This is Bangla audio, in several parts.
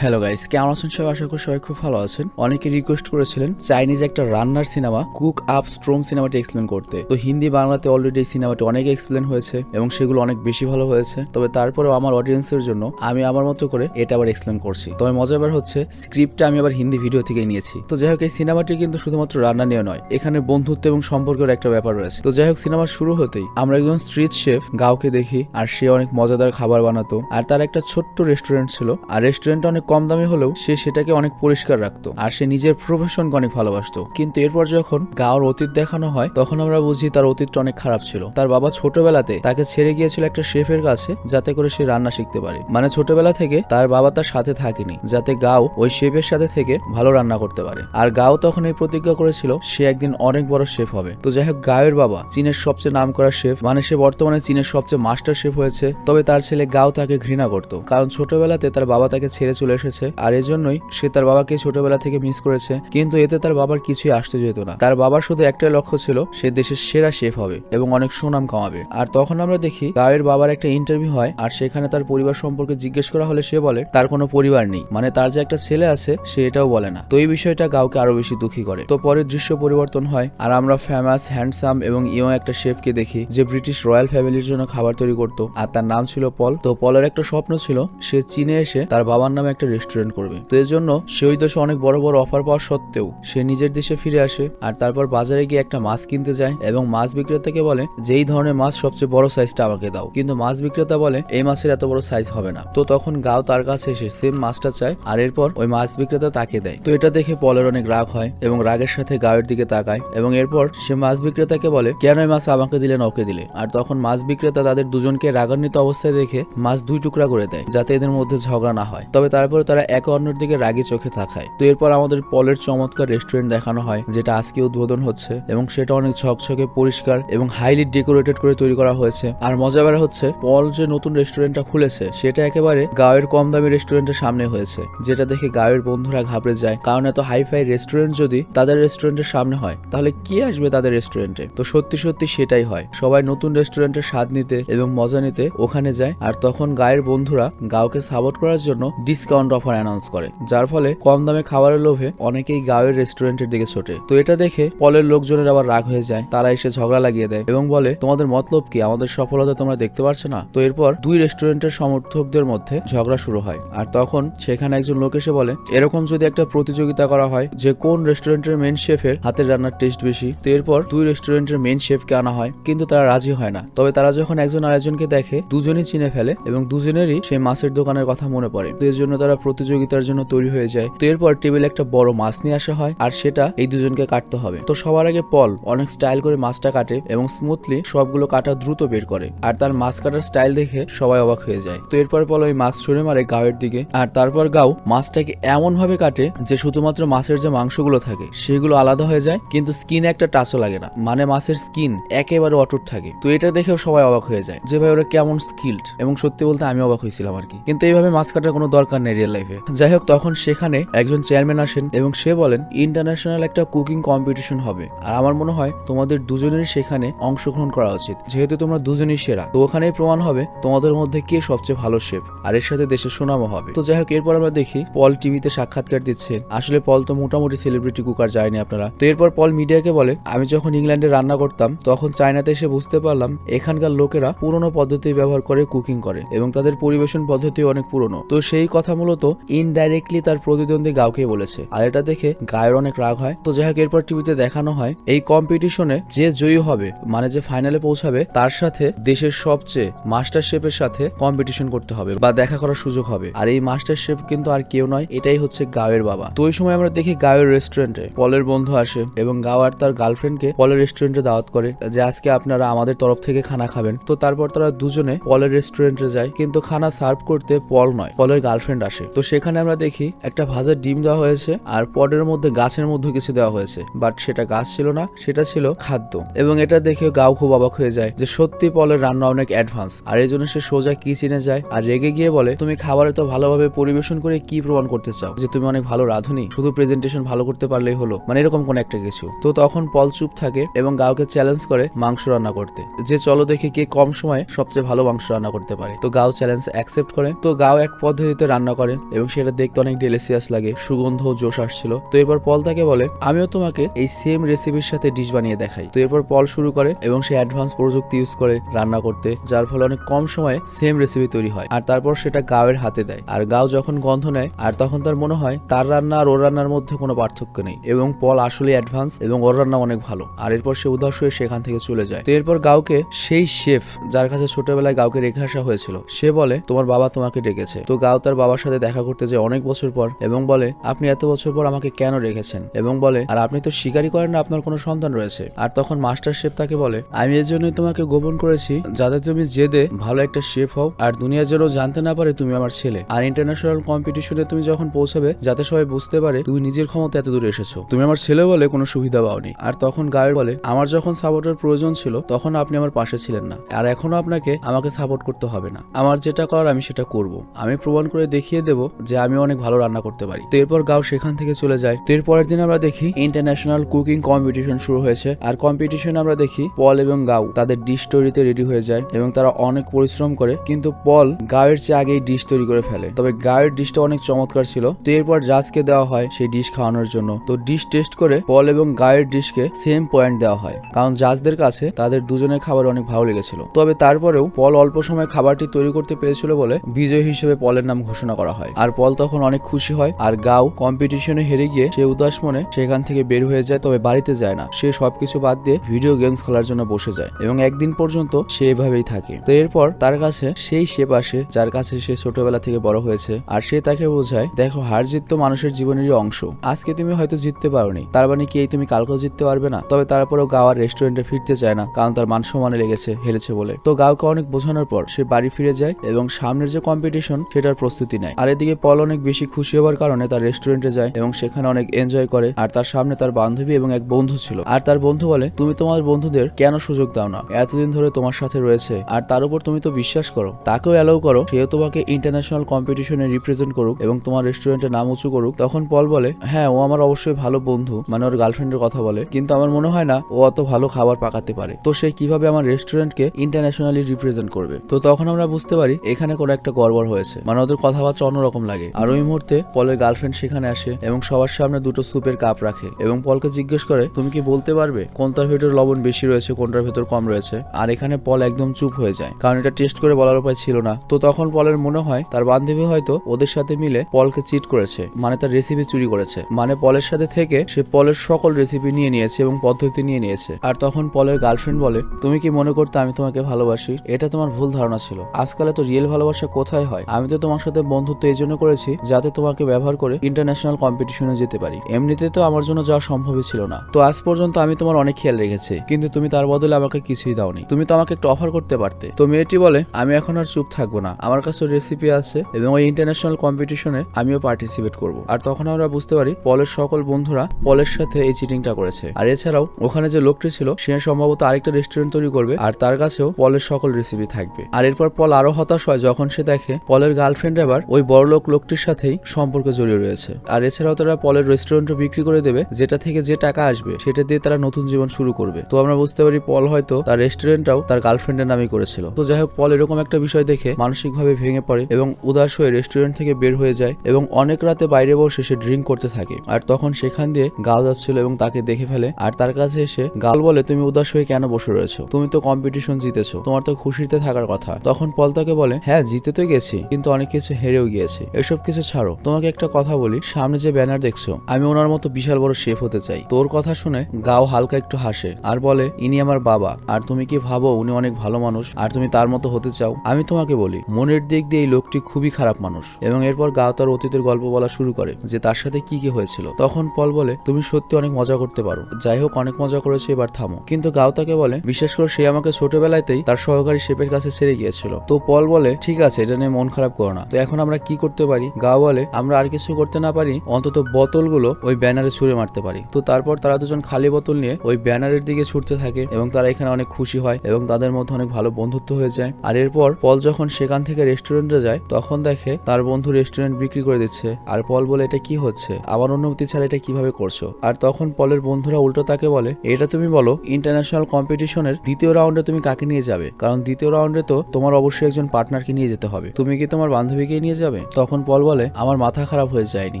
হ্যালো গাইস কেমন আছেন সবাই? আশা করি সবাই খুব ভালো আছেন। অনেকে রিকোয়েস্ট করেছিলেন চাইনিজ একটা রান্নার সিনেমা কুক আপ স্ট্রোম সিনেমাটি এক্সপ্লেন করতে। তো হিন্দি, বাংলাতে অলরেডি এই সিনেমাটি অনেক এক্সপ্লেন হয়েছে এবং সেগুলো অনেক বেশি ভালো হয়েছে। তবে তারপরেও আমার অডিয়েন্সের জন্য আমি আমার মতো করে এটা আবার এক্সপ্লেন করছি। তবে মজাবার হচ্ছে স্ক্রিপ্টটা আমি আবার হিন্দি ভিডিও থেকে নিয়েছি। তো যাই হোক, এই সিনেমাটি কিন্তু শুধুমাত্র রান্না নিয়ে নয়, এখানে বন্ধুত্ব এবং সম্পর্কের একটা ব্যাপার রয়েছে। তো যাই হোক সিনেমার শুরু হতেই আমরা একজন স্ট্রিট শেফ গাওকে দেখি, আর সে অনেক মজাদার খাবার বানাতো। আর তার একটা ছোট্ট রেস্টুরেন্ট ছিল, আর রেস্টুরেন্টটা অনেক কম দামি হলেও সে সেটাকে অনেক পরিষ্কার রাখতো আর সে নিজের প্রফেশনকে অনেক ভালোবাসতো। কিন্তু এরপর যখন গাওর অতীত দেখানো হয়, তখন আমরা বুঝি তার অতীতটা অনেক খারাপ ছিল। তার বাবা ছোটবেলাতে তাকে ছেড়ে গিয়েছিল একটা শেফের কাছে, যাতে করে সে রান্না শিখতে পারে। মানে ছোটবেলা থেকে তার বাবা তার সাথে থাকেনি, যাতে গাও ওই শেফের সাথে থেকে ভালো রান্না করতে পারে। আর গাও তখন এই প্রতিজ্ঞা করেছিল, সে একদিন অনেক বড় শেফ হবে। তো যাই হোক গায়ের বাবা চীনের সবচেয়ে নাম করা শেফ মানে সে বর্তমানে চীনের সবচেয়ে মাস্টার শেফ হয়েছে। তবে তার ছেলে গাও তাকে ঘৃণা করত। কারণ ছোটবেলাতে তার বাবা তাকে ছেড়ে চলে এসেছে। আর এজন্যই সে তার বাবাকে ছোটবেলা থেকে মিস করেছে। কিন্তু এতে তার বাবার কিছুই আসতে যেত না। তার বাবার শুধু একটাই লক্ষ্য ছিল, সে দেশের সেরা শেফ হবে এবং অনেক সুনাম কামাবে। আর তখন আমরা দেখি, গায়ের বাবার একটা ইন্টারভিউ হয়, আর সেখানে তার পরিবার সম্পর্কে জিজ্ঞেস করা হলে সে বলে, তার কোনো পরিবার নেই। মানে তার যে একটা ছেলে আছে, সে এটাও বলে না। তো এই বিষয়টা গাওকে আরও বেশি দুঃখী করে। তো পরের দৃশ্য পরিবর্তন হয়, আর আমরা ফেমাস হ্যান্ডসাম এবং ইয়ং একটা শেফকে দেখি, যে ব্রিটিশ রয়্যাল ফ্যামিলির জন্য খাবার তৈরি করতো। আর তার নাম ছিল পল তো পলের একটা স্বপ্ন ছিল, সে চীনে এসে তার বাবার নামে একটা রেস্টুরেন্ট করবে। তো এর জন্য সে ওই দেশে অনেক বড় বড় অফার পাওয়া সত্ত্বেও সে নিজের দেশে ফিরে আসে আর তারপর বাজারে গিয়ে একটা মাছ কিনতে যায় এবং মাছ বিক্রেতাকে বলে যে এই ধরনের মাছ সবচেয়ে বড় সাইজটা আমাকে দাও। কিন্তু মাছ বিক্রেতা বলে, এই মাছের এত বড় সাইজ হবে না। তো তখন গাও তার কাছে এসে সেম মাছটা চায় আর এরপর ওই মাছ বিক্রেতা তাকে দেয়। তো এটা দেখে পলের অনেক রাগ হয় এবং রাগের সাথে গায়ের দিকে তাকায় এবং এরপর সে মাছ বিক্রেতাকে বলে, কেন এই মাছ আমাকে দিলে না ওকে দিলে? আর তখন মাছ বিক্রেতা তাদের দুজনকে রাগান্বিত অবস্থায় দেখে মাছ দুই টুকরা করে দেয় যাতে এদের মধ্যে ঝগড়া না হয়। তবে তারপরে তারা একে অন্যের দিকে রাগি চোখে তাকায়। তো এরপর আমাদের পলের চমৎকার রেস্টুরেন্ট দেখানো হয়, যেটা আজকে উদ্বোধন হচ্ছে, এবং সেটা অনেক ঝকঝকে, পরিষ্কার এবং হাইলি ডেকোরেটেড করে তৈরি করা হয়েছে। আর মজাবার হচ্ছে, পল যে নতুন রেস্টুরেন্টটা খুলেছে, সেটা একেবারে গাঁয়ের কম দামি রেস্টুরেন্টের সামনে হয়েছে, যেটা দেখে গাঁয়ের বন্ধুরা ঘাবড়ে যায়। কারণ এত হাইফাই রেস্টুরেন্ট যদি তাদের রেস্টুরেন্টের সামনে হয়, তাহলে কি আসবে তাদের রেস্টুরেন্টে তো সত্যি সত্যি সেটাই হয়। সবাই নতুন রেস্টুরেন্টের স্বাদ নিতে এবং মজা নিতে ওখানে যায়, আর তখন গায়ের বন্ধুরা গাওকে সাপোর্ট করার জন্য ডিসকাউন্ট অফার অ্যানাউন্স করে, যার ফলে কম দামে খাবারের লোভে অনেকেই গাঁয়ের রেস্টুরেন্টের দিকে ছোটে। তো এটা দেখে পলের লোকজনের আবার রাগ হয়ে যায়, তারা এসে ঝগড়া লাগিয়ে দেয় এবং বলে, তোমাদের মতলব কি? আমাদের সফলতা তোমরা দেখতে পারছ না? তো এরপর দুই রেস্টুরেন্টের সমর্থকদের মধ্যে ঝগড়া শুরু হয়, আর তখন সেখানে একজন লোক এসে বলে, এরকম যদি একটা প্রতিযোগিতা করা হয়, যে কোন রেস্টুরেন্টের মেন শেফের হাতের রান্নার টেস্ট বেশি? তো এরপর দুই রেস্টুরেন্টের মেন শেফকে আনা হয়, কিন্তু তারা রাজি হয় না। তবে তারা যখন একজন আরেকজনকে দেখে, দুজনই চিনে ফেলে এবং দুজনেরই সেই মাছের দোকানের কথা মনে পড়ে। তো এর জন্য তারা প্রতিযোগিতার জন্য তৈরি হয়ে যায়। তো এরপর টেবিলে একটা বড় মাছ নিয়ে আসা হয় আর সেটা এই দুজনকে কাটতে হবে। তো সবার আগে পল অনেক স্টাইল করে মাছটা কাটে এবং স্মুথলি সবগুলো কাটা দ্রুত বের করে আর তার মাছ কাটার স্টাইল দেখে সবাই অবাক হয়ে যায়। তো এরপর পল ওই মাছ ছুঁড়ে মারে গাওয়ের দিকে আর তারপর গাও মাছটাকে এমন ভাবে কাটে যে শুধুমাত্র মাছের যে মাংসগুলো থাকে সেগুলো আলাদা হয়ে যায়, কিন্তু স্কিনে একটা টাচও লাগে না। মানে মাছের স্কিন একেবারে অটুট থাকে। তো এটা দেখেও সবাই অবাক হয়ে যায় যে ভাই ওরা কেমন স্কিল্ড এবং সত্যি বলতে আমি অবাক হয়েছিলাম আর কি। কিন্তু এইভাবে মাছ কাটার কোনো দরকার নেই রিয়েল লাইফে যাই হোক, তখন সেখানে একজন চেয়ারম্যান আসেন এবং সে বলেন ইন্টারন্যাশনাল একটা কুকিং কম্পিটিশন হবে। আর আমার মনে হয় তোমাদের দুজনের সেখানে অংশগ্রহণ করা উচিত। যেহেতু তোমরা দুজনেই সেরা, তো ওখানেই প্রমাণ হবে তোমাদের মধ্যে কে সবচেয়ে ভালো শেফ আর এর সাথে দেশের সুনামও হবে। তো যাই হোক, এরপর আমরা দেখি পল টিভিতে সাক্ষাৎকার দিচ্ছে। আসলে পল তো মোটামুটি সেলিব্রিটি কুকার যায়নি আপনারা। তো এরপর পল মিডিয়াকে বলে, আমি যখন ইংল্যান্ডে রান্না করতাম, তখন চায়নাতে এসে বুঝতে পারলাম, এখানকার লোকেরা পুরনো পদ্ধতি ব্যবহার করে কুকিং করে এবং তাদের পরিবেশন পদ্ধতি অনেক পুরনো। তো সেই কথা মূলত ইনডাইরেক্টলি তার প্রতিদ্বন্দ্বী গাওকে বলেছে। আর এটা দেখে গায়ের অনেক রাগ হয়। তো যাই হোক এরপর টিভিতে দেখানো হয়, এই কম্পিটিশনে যে জয়ী হবে মানে যে ফাইনালে পৌঁছাবে, তার সাথে দেশের সবচেয়ে মাস্টার শেফের সাথে কম্পিটিশন করতে হবে বা দেখা করার সুযোগ হবে। আর এই মাস্টার শেফ কিন্তু আর কেউ নয়, এটাই হচ্ছে গাওয়ের বাবা। তো ওই সময় আমরা দেখি গাওয়ের রেস্টুরেন্টে পলের বন্ধু আসে এবং গাও আর তার গার্লফ্রেন্ডকে পলের রেস্টুরেন্টে দাওয়াত করে, যে আজকে আপনারা আমাদের তরফ থেকে খানা খাবেন। তো তারপর তারা দুজনে পলের রেস্টুরেন্টে যায়, কিন্তু খানা সার্ভ করতে পল নয়, পলের গার্লফ্রেন্ড আসে। তো সেখানে আমরা দেখি একটা ভাজা ডিম দেওয়া হয়েছে আর পটের মধ্যে গাছের মধ্যে কিছু দেওয়া হয়েছে। বাট সেটা গাছ ছিল না, সেটা ছিল খাদ্য। এবং এটা দেখে গাও খুব অবাক হয়ে যায় যে সত্যি পলের রান্না অনেক অ্যাডভান্স আর এই জন্য সে সোজা কি চিনে যায় আর রেগে গিয়ে বলে, তুমি খাবার তো ভালোভাবে পরিবেশন করে কি প্রমাণ করতে চাও? যে তুমি অনেক ভালো রাঁধুনি, শুধু প্রেজেন্টেশন ভালো করতে পারলেই হলো। মানে এরকম কোন একটা কিছু। তো তখন পল চুপ থাকে এবং গাওকে চ্যালেঞ্জ করে মাংস রান্না করতে। যে চলো দেখি কে কম সময়ে সবচেয়ে ভালো মাংস রান্না করতে পারে। তো গাও চ্যালেঞ্জ অ্যাকসেপ্ট করে। তো গাও এক পদ্ধতিতে রান্না করে করে এবং সেটা দেখতে অনেক ডেলিসিয়াস লাগে, সুগন্ধ জোশ আসছিল। তো এরপর পল তাকে বলে, আমিও তোমাকে এই সেম রেসিপির সাথে ডিশ বানিয়ে দেখাই। তো এরপর পল শুরু করে এবং সে অ্যাডভান্স প্রযুক্তি ইউজ করে রান্না করতে, যার ফলে অনেক কম সময়ে সেম রেসিপি তৈরি হয়। আর তারপর সেটা গাওয়ের হাতে দেয়। আর গাও যখন গন্ধ নেয়, আর তখন তার মনে হয় তার রান্না আর ওর রান্নার মধ্যে কোনো পার্থক্য নেই। এবং পল আসলে অ্যাডভান্স এবং ওর রান্না অনেক ভালো। আর এরপর সে উদাস হয়ে সেখান থেকে চলে যায়। তো এরপর গাওকে সেই শেফ যার কাছে ছোটবেলায় গাওকে রেখে আসা হয়েছিল, সে বলে, তোমার বাবা তোমাকে ডেকেছে। তো গাও তার বাবার সাথে দেখা করতে যায় অনেক বছর পর এবং বলে, আপনি এত বছর পর আমাকে কেন রেখেছেন? এবং বলে, আর আপনি তো স্বীকারই করেন না আপনার কোনো সন্তান রয়েছে। আর তখন মাস্টার শেফ তাকে বলে, আমি এর জন্যই তোমাকে গোপন করেছি যাতে তুমি জেদে ভালো একটা শেফ হও আর দুনিয়া যেন জানতে না পারে তুমি আমার ছেলে। আর ইন্টারন্যাশনাল কম্পিটিশনে তুমি যখন পৌঁছাবে, যাতে সবাই বুঝতে পারে তুমি নিজের ক্ষমতা এত দূরে এসেছ। তুমি আমার ছেলে বলে কোনো সুবিধা পাওনি। আর তখন গায়ের বলে, আমার যখন সাপোর্টের প্রয়োজন ছিল, তখন আপনি আমার পাশে ছিলেন না। আর এখনও আপনাকে আমাকে সাপোর্ট করতে হবে না। আমার যেটা করার আমি সেটা করব। আমি প্রমাণ করে দেখিয়ে দেব যে আমি অনেক ভালো রান্না করতে পারি। তো এরপর গাও সেখান থেকে চলে যায়। তো এর পরের দিন আমরা দেখি ইন্টারন্যাশনাল কুকিং কম্পিটিশন শুরু হয়েছে। আর কম্পিটিশনে আমরা দেখি পল এবং গাও তাদের ডিশ তৈরিতে রেডি হয়ে যায় এবং তারা অনেক পরিশ্রম করে। কিন্তু পল গায়ের চেয়ে আগেই ডিশ তৈরি করে ফেলে। তবে গায়ের ডিশটা অনেক চমৎকার ছিল। তো এরপর জাজকে দেওয়া হয় সেই ডিশ খাওয়ানোর জন্য। তো ডিশ টেস্ট করে পল এবং গায়ের ডিশকে সেম পয়েন্ট দেওয়া হয়। কারণ জাজদের কাছে তাদের দুজনের খাবার অনেক ভালো লেগেছিল। তবে তারপরেও পল অল্প সময় খাবারটি তৈরি করতে পেরেছিল বলে বিজয় হিসেবে পলের নাম ঘোষণা করা হয়। আর পল তখন অনেক খুশি হয়, আর গাও কম্পিটিশনে হেরে গিয়ে সে উদাস মনে সেখান থেকে বের হয়ে যায়, তবে বাড়িতে যায় না। সে সবকিছু বাদ দিয়ে ভিডিও গেমস খেলার জন্য বসে যায় এবং একদিন পর্যন্ত সে এভাবেই থাকে। তো এরপর তার কাছে সেই শেপ আসে, যার কাছে সে ছোটবেলা থেকে বড় হয়েছে, আর সে তাকে বোঝায়, দেখো হার জিত তো মানুষের জীবনেরই অংশ। আজকে তুমি হয়তো জিততে পারোনি। তার মানে কি তুমি কালকেও জিততে পারবে না? তবে তারপরেও গাওয়ার রেস্টুরেন্টে ফিরতে চায় না, কারণ তার মান সম্মানে লেগেছে, হেরেছে বলে। তো গাওকে অনেক বোঝানোর পর সে বাড়ি ফিরে যায় এবং সামনের যে কম্পিটিশন সেটার প্রস্তুতি নেয়। এদিকে পল অনেক বেশি খুশি হওয়ার কারণে তার রেস্টুরেন্টে যায় এবং সেখানে অনেক এনজয় করে। আর তার সামনে তার বান্ধবী এবং এক বন্ধু ছিল। আর তার বন্ধু বলে, তুমি তোমার বন্ধুদের কেন সুযোগ দাও না? এতদিন ধরে তোমার সাথে রয়েছে। আর তার উপর তুমি তো বিশ্বাস করো। তাকেও অ্যালাউ করো। সেও তোমাকে ইন্টারন্যাশনাল কম্পিটিশনে রিপ্রেজেন্ট করুক এবং তোমার রেস্টুরেন্টের নাম উঁচু করুক। তখন পল বলে হ্যাঁ ও আমার অবশ্যই ভালো বন্ধু। মানে ওর গার্লফ্রেন্ডের কথা বলে। কিন্তু আমার মনে হয় না ও অত ভালো খাবার পাকাতে পারে। তো সে কীভাবে আমার রেস্টুরেন্টকে ইন্টারন্যাশনালি রিপ্রেজেন্ট করবে? তো তখন আমরা বুঝতে পারি, এখানে কোনো একটা গড়বড় হয়েছে। মানে ওদের কথাবার্তা অন্যরকম লাগে। আর ওই মুহূর্তে পলের গার্লফ্রেন্ড সেখানে আসে এবং সবার সামনে দুটো স্যুপের কাপ রাখে এবং পলকে জিজ্ঞেস করে, তুমি কি বলতে পারবে কোনটার ভেতর লবণ বেশি রয়েছে, কোনটার ভেতর কম রয়েছে? আর এখানে পল একদম চুপ হয়ে যায়, কারণ এটা টেস্ট করে বলার উপায় ছিল না। তো তখন পলের মনে হয় তার বান্ধবী হয়তো ওদের সাথে মিলে পলকে চিট করেছে মানে তার রেসিপি চুরি করেছে। মানে পলের সাথে থেকে সে পলের সকল রেসিপি নিয়ে নিয়েছে এবং পদ্ধতি নিয়ে নিয়েছে। আর তখন পলের গার্লফ্রেন্ড বলে, তুমি কি মনে করতে আমি তোমাকে ভালোবাসি? এটা তোমার ভুল ধারণা ছিল। আজকাল তো রিয়েল ভালোবাসা কোথায় হয়? আমি তো তোমার সাথে বন্ধুত্ব এই জন্য করেছি যাতে তোমাকে ব্যবহার করে ইন্টারন্যাশনাল কম্পিটিশনে যেতে পারি। এমনিতে তো আমার জন্য যাওয়া সম্ভবই ছিল না। তো আজ পর্যন্ত আমি তোমার অনেক খেয়াল রেখেছি, কিন্তু তুমি তার বদলে আমাকে কিছুই দাওনি। তুমি তো আমাকে একটু অফার করতে পারতে। তো মেয়েটি বলে, আমি এখন আর চুপ থাকব না। আমার কাছে রেসিপি আছে এবং ওই ইন্টারন্যাশনাল কম্পিটিশনে আমিও পার্টিসিপেট করব। আর তখন আমরা বুঝতে পারি, পলের সকল বন্ধুরা পলের সাথে এই চিটিংটা করেছে। আর এছাড়াও, ওখানে যে লোকটি ছিল, সে সম্ভবত আরেকটা রেস্টুরেন্ট তৈরি করবে, আর তার কাছেও পলের সকল রেসিপি থাকবে। আর এরপর পল আরও হতাশ হয় যখন সে দেখে পলের গার্লফ্রেন্ড এবার ওই বড়লোক লোকটির সাথেই সম্পর্কে জড়িয়ে রয়েছে। আর এছাড়াও তারা পলের রেস্টুরেন্টও বিক্রি করে দেবে, যেটা থেকে যে টাকা আসবে, সেটা দিয়ে তারা নতুন জীবন শুরু করবে। তো আমরা বুঝতে পারি পল হয়তো তার রেস্টুরেন্টটাও তার গার্লফ্রেন্ডের নামই করেছিল। তো যাই হোক পল এরকম একটা বিষয় দেখে মানসিকভাবে ভেঙে পড়ে এবং উদাস হয়ে রেস্টুরেন্ট থেকে বের হয়ে যায় এবং অনেক রাতে বাইরে বসে সে ড্রিঙ্ক করতে থাকে। আর তখন সেখান দিয়ে গাল যাচ্ছিল এবং তাকে দেখে ফেলে। আর তার কাছে এসে গাল বলে, তুমি উদাস হয়ে কেন বসে রয়েছো? তুমি তো কম্পিটিশন জিতেছো। তোমার তো খুশিতে থাকার কথা। তখন পল তাকে বলে হ্যাঁ জিতে তো গেছি, কিন্তু অনেক কিছু হেরেও গিয়েছি। এসব কিছু ছাড়ো। তোমাকে একটা কথা বলি, সামনে যে ব্যানার দেখছ, আমি ওনার মতো বিশাল বড় শেফ হতে চাই। তোর কথা শুনে গাও হালকা একটু হাসে আর বলে, ইনি আমার বাবা। আর তুমি কি ভাবো উনি অনেক ভালো মানুষ? আর তুমি তার মতো হতে চাও? আমি তোমাকে বলি, মনের দিক দিয়ে এই লোকটি খুবই খারাপ মানুষ। এবং এরপর গাও তার অতীতের গল্প বলা শুরু করে যে তার সাথে কি কি হয়েছিল। তখন পল বলে, তুমি সত্যি অনেক মজা করতে পারো। যাই হোক, অনেক মজা করেছ, এবার থামো। কিন্তু গাও তাকে বলে বিশেষ করে, সে আমাকে ছোটবেলাতেই তার সহকারী শেফের কাছে ছেড়ে গিয়েছিল। তো পল বলে, ঠিক আছে, এটা নিয়ে মন খারাপ করো না। তো এখন আমরা কি করতে পারি? গাও বলে, আমরা আর কিছু করতে না পারি, অন্তত বোতলগুলো ওই ব্যানারে ছুঁড়ে মারতে পারি। তো তারপর তারা দুজন খালি বোতল নিয়ে ওই ব্যানারের দিকে ছুটতে থাকে এবং তারা এখানে অনেক খুশি হয় এবং তাদের মধ্যে অনেক ভালো বন্ধুত্ব হয়ে যায়। আর এরপর পল যখন সেখান থেকে রেস্টুরেন্টে যায়, তখন দেখে তার বন্ধু রেস্টুরেন্ট বিক্রি করে দিচ্ছে। আর পল বলে, এটা কি হচ্ছে? আমার অনুমতি ছাড়া এটা কীভাবে করছ? আর তখন পলের বন্ধুরা উল্টো তাকে বলে, এটা তুমি বলো ইন্টারন্যাশনাল কম্পিটিশনের দ্বিতীয় রাউন্ডে তুমি কাকে নিয়ে যাবে? কারণ দ্বিতীয় রাউন্ডে তো তোমার অবশ্যই একজন পার্টনারকে নিয়ে যেতে হবে। তুমি কি তোমার বান্ধবীকে নিয়ে যাবে? যাবে তখন পল বলে, আমার মাথা খারাপ হয়ে যায়নি।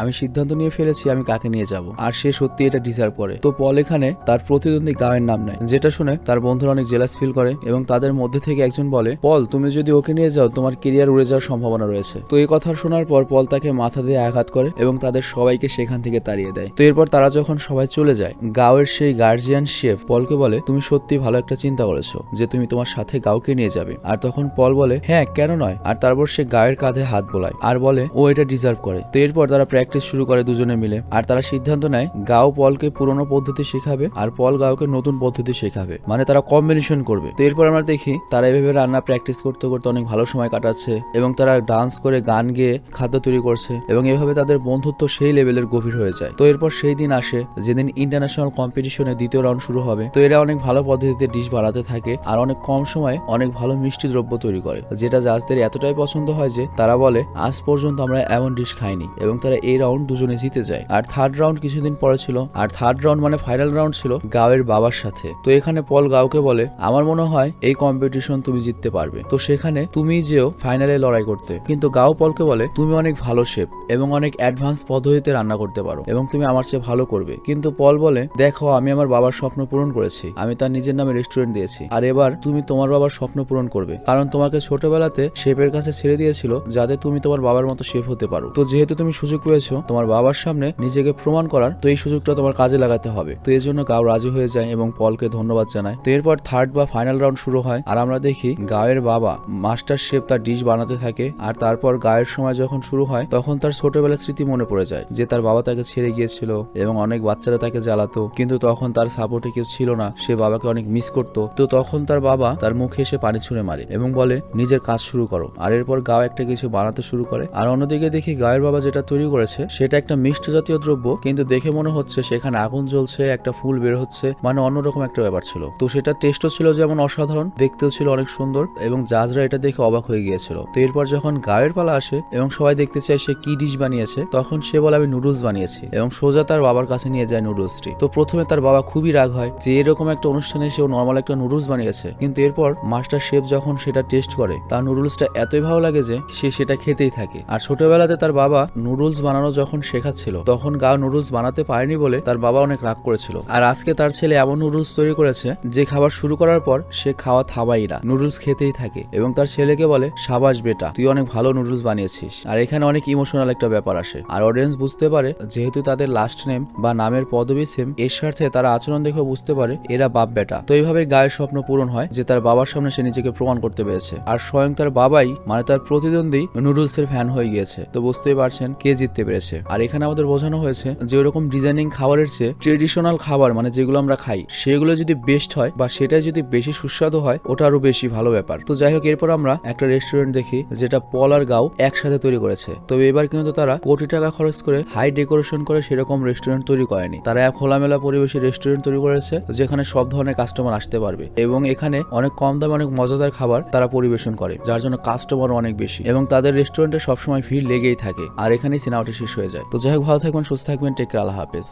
আমি সিদ্ধান্ত নিয়ে ফেলেছি, আমি কাকে নিয়ে যাব? আর সে সত্যি এটা ডিজার্ভ করে। তো পল এখানে তার প্রতিদ্বন্দ্বী গায়ের নাম নেয়, যেটা শুনে তার বন্ধুরা অনেক জেলাস ফিল করে এবং তাদের মধ্যে থেকে একজন বলে, পল, তুমি যদি ওকে নিয়ে যাও, তোমার কেরিয়ার উড়ে যাওয়ার সম্ভাবনা রয়েছে। তো এই কথা শোনার পর পল তাকে মাথা দিয়ে আঘাত করে এবং তাদের সবাইকে সেখান থেকে তাড়িয়ে দেয়। তো এরপর তারা যখন সবাই চলে যায়, গাওয়ের সেই গার্জিয়ান শেফ পলকে বলে, তুমি সত্যি ভালো একটা চিন্তা করেছ যে তুমি তোমার সাথে গাওকে নিয়ে যাবে। আর তখন পল বলে হ্যাঁ কেন নয়? আর তারপর সে গায়ের কাঁধে হাত বোলায়। আর বলে, ও এটা ডিজার্ভ করে। তো এরপর তারা প্র্যাকটিস শুরু করে দুজনে মিলে। আর তারা সিদ্ধান্ত নেয়, গাও পলকে পুরনো পদ্ধতি শেখাবে আর পল গাওকে নতুন পদ্ধতি শেখাবে। মানে তারা কম্বিনেশন করবে। তো এরপর আমরা দেখি, তারা এভাবে রান্না প্র্যাকটিস করতে করতে অনেক ভালো সময় কাটাচ্ছে এবং তারা ডান্স করে, গান গেয়ে খাদ্য তৈরি করছে এবং এভাবে তাদের বন্ধুত্ব সেই লেভেলের গভীর হয়ে যায়। তো এরপর সেই দিন আসে যেদিন ইন্টারন্যাশনাল কম্পিটিশনে দ্বিতীয় রাউন্ড শুরু হবে। তো এরা অনেক ভালো পদ্ধতিতে ডিশ বানাতে থাকে আর অনেক কম সময়ে অনেক ভালো মিষ্টি দ্রব্য তৈরি করে। যেটা জাজদের এতটাই পছন্দ হয় যে তারা বলে আজ পর্যন্ত আমরা এমন ডিশ খাইনি এবং তারা এই রাউন্ড দুজনে জিতে যায়। আর থার্ড রাউন্ড কিছুদিন পরে ছিল। আর থার্ড রাউন্ড মানে ফাইনাল রাউন্ড ছিল গাওয়ের বাবার সাথে। তো এখানে পল গাওকে বলে, আমার মনে হয় এই কম্পিটিশন তুমি জিততে পারবে। তো সেখানে তুমি যেও ফাইনালে লড়াই করতে। কিন্তু গাও পলকে বলে, তুমি অনেক ভালো শেফ এবং অনেক অ্যাডভান্স পদ্ধতিতে রান্না করতে পারো এবং তুমি আমার চেয়ে ভালো করবে। কিন্তু পল বলে, দেখো, আমি আমার বাবার স্বপ্ন পূরণ করেছি। আমি তার নিজের নামে রেস্টুরেন্ট দিয়েছি। আর এবার তুমি তোমার বাবার স্বপ্ন পূরণ করবে। কারণ তোমাকে ছোটবেলাতে শেফের কাছে ছেড়ে দিয়েছিল যাতে তুমি তোমার বাবার মতো শেফ হতে পারো। তো যেহেতু তুমি সুযোগ পেয়েছ, তোমার বাবার সামনে নিজেকে প্রমাণ করার, তো এই সুযোগটা তোমার কাজে লাগাতে হবে। তো এর জন্য গাও রাজি হয়ে যায় এবং পলকে ধন্যবাদ জানায়। তো এরপর থার্ড বা ফাইনাল রাউন্ড শুরু হয়, আর আমরা দেখি গায়ের বাবা মাস্টার শেফ তার ডিশ বানাতে থাকে, আর তারপর গায়ের সময় যখন শুরু হয়, তখন তার ছোটবেলার স্মৃতি মনে পড়ে যায়, যে তার বাবা তাকে ছেড়ে গিয়েছিল এবং অনেক বাচ্চারা তাকে জ্বালাতো, কিন্তু তখন তার সাপোর্টে কেউ ছিল না, সে বাবাকে অনেক মিস করতো। তো তখন তার বাবা তার মুখে এসে পানি ছুঁড়ে মারে এবং বলে, নিজের কাজ শুরু করো। আর এরপর গাও একটা কিছু বানাতে শুরু করে। আর অন্যদিকে দেখি গায়ের বাবা যেটা তৈরি করেছে, সেটা একটা মিষ্ট জাতীয় দ্রব্য, কিন্তু দেখে মনে হচ্ছে সেখানে আগুন জ্বলছে, একটা ফুল বের হচ্ছে মানে অন্যরকম একটা ব্যাপার ছিল। তো সেটা টেস্টও ছিল যেমন অসাধারণ, দেখতেও ছিল অনেক সুন্দর, এবং জাজরা এটা দেখে অবাক হয়ে গিয়েছিল। তো এরপর যখন গায়ের পালা আসে, এবং সবাই দেখতে চায় সে কি ডিশ বানিয়েছে, তখন সে বলে, আমি নুডলস বানিয়েছি। এবং সোজা তার বাবার কাছে নিয়ে যায় নুডলসটি তো প্রথমে তার বাবা খুবই রাগ হয় যে, এরকম একটা অনুষ্ঠানে সেও নর্মাল একটা নুডলস বানিয়েছে। কিন্তু এরপর মাস্টার শেফ যখন সেটা টেস্ট করে, তার নুডলসটা এতই ভালো লাগে যে, সে সেটা খেতেই থাকে। আর ছোটবেলাতে তার বাবা নুডলস বানানো যখন শেখাচ্ছিল, তখন গা নুডলস বানাতে পারেনি বলে তার বাবা অনেক রাগ করেছিল। আর আজকে তার ছেলে এমন নুডলস তৈরি করেছে, যে খাবার শুরু করার পর সে খাওয়া থাবাই না। নুডলস খেতেই থাকে এবং তার ছেলেকে বলে, সাবাস বেটা, তুই অনেক ভালো নুডলস বানিয়েছিস। আর এখানে অনেক ইমোশনাল একটা ব্যাপার আসে। আর অডিয়েন্স বুঝতে পারে, যেহেতু তাদের লাস্ট নেম বা নামের পদবি সেম এর স্বার্থে তারা আচরণ দেখে বুঝতে পারে, এরা বাপ বেটা। তো এইভাবে গায়ের স্বপ্ন পূরণ হয়, যে তার বাবার সামনে সে নিজেকে প্রমাণ করতে পেরেছে। আর স্বয়ং তার বাবাই মানে তার প্রতিদ্বন্দ্বী নুডলস এর ফ্যান হয়ে গিয়েছে। তো বুঝতেই পারছেন কে জিততে পেরেছে। আর এখানে আমাদের বোঝানো হয়েছে যে ওরকম ডিজাইনিং খাবারের চেয়ে ট্রেডিশনাল খাবার মানে যেগুলো আমরা খাই, সেগুলো যদি বেস্ট হয় বা সেটাই যদি বেশি সুস্বাদু হয়, ওটা আরও বেশি ভালো ব্যাপার। তো যাই হোক, এরপর আমরা একটা রেস্টুরেন্ট দেখি, যেটা পল আর গাও একসাথে তৈরি করেছে। তবে এবার কিন্তু তারা কোটি টাকা খরচ করে হাই ডেকোরেশন করে সেরকম রেস্টুরেন্ট তৈরি করেনি। তারা এক খোলামেলা পরিবেশে রেস্টুরেন্ট তৈরি করেছে, যেখানে সব ধরনের কাস্টমার আসতে পারবে এবং এখানে অনেক কম দামে অনেক মজাদার খাবার তারা পরিবেশন করে, যার জন্য কাস্টমার অনেক বেশি। এবং তাদের রেস্টুরেন্টে সবসময় ভিড় লেগেই থাকে, আর এখানেই সিনেমাটি শেষ হয়ে যায়। তো যাই হোক, ভালো থাকবেন, সুস্থ থাকবেন টেক আল্লাহ হাফেজ।